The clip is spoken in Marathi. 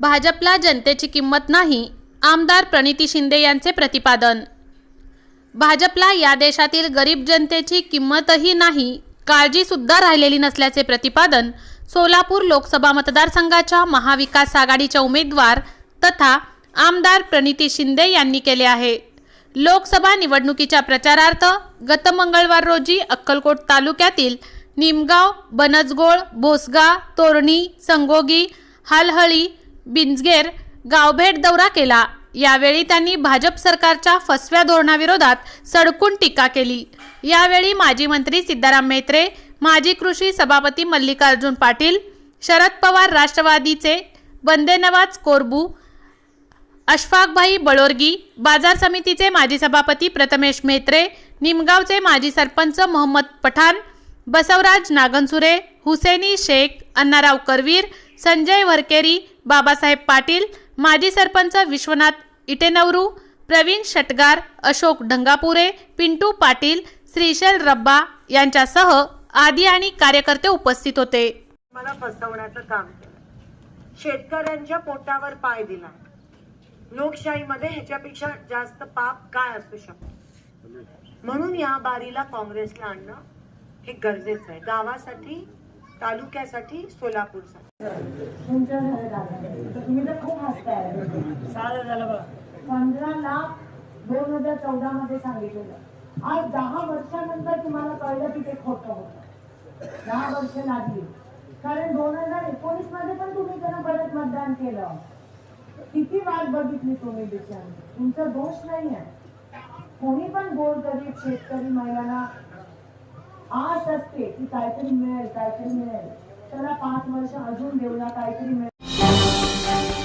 भाजपला जनतेची किंमत नाही आमदार प्रणिती शिंदे यांचे प्रतिपादन. भाजपला या देशातील गरीब जनतेची किंमतही नाही काळजीसुद्धा राहिलेली नसल्याचे प्रतिपादन सोलापूर लोकसभा मतदारसंघाच्या महाविकास आघाडीच्या उमेदवार तथा आमदार प्रणिती शिंदे यांनी केले आहे. लोकसभा निवडणुकीच्या प्रचारार्थ गत मंगळवार रोजी अक्कलकोट तालुक्यातील निमगाव बनजगोळ भोसगा तोरणी संगोगी हालहळी बिंजगेर गावभेट दौरा केला. यावेळी त्यांनी भाजप सरकारच्या फसव्या धोरणाविरोधात सडकून टीका केली. यावेळी माजी मंत्री सिद्धाराम मेत्रे माजी कृषी सभापती मल्लिकार्जुन पाटील शरद पवार राष्ट्रवादीचे बंदेनवाज कोरबू अशफाकभाई बळोरगी बाजार समितीचे माजी सभापती प्रथमेश मेत्रे निमगावचे माजी सरपंच मोहम्मद पठाण बसवराज नागनसुरे हुसेनी शेख अण्णाराव करवीर संजय वरकेरी बाबासाहेब पाटील माजी सरपंच विश्वनाथ इटेनवरू प्रवीण शटगार अशोक ढंगापुरे पिंटू पाटील श्रीशैल रब्बा यांच्यासह आदी आणि कार्यकर्ते उपस्थित होते. मला फसवण्याचं काम केलं. शेतकऱ्यांच्या पोटावर पाय दिला. लोकशाहीमध्ये ह्याच्यापेक्षा जास्त पाप काय असू शकतो? म्हणून या बारीला काँग्रेसला आणणं हे गरजेचं आहे. गावासाठी तालुक्यासाठी सोलापूरसाठी तुम्ही तर खूप हसताय. पंधरा लाख दोन हजार चौदा मध्ये सांगितलेलं आज दहा वर्षानंतर तुम्हाला कळलं की ते खोटं होतं. दहा वर्ष लागली. कारण दोन हजार एकोणीसमध्ये पण तुम्ही त्यांना परत मतदान केलं. किती वाट बघितली तुम्ही बिचारी. तुमचा दोष नाही आहे कोणी पण गोर गरीब शेतकरी महिलांना आस असते की काहीतरी मिळेल काहीतरी मिळेल. त्याला पाच वर्ष अजून देऊ ना काहीतरी मिळेल.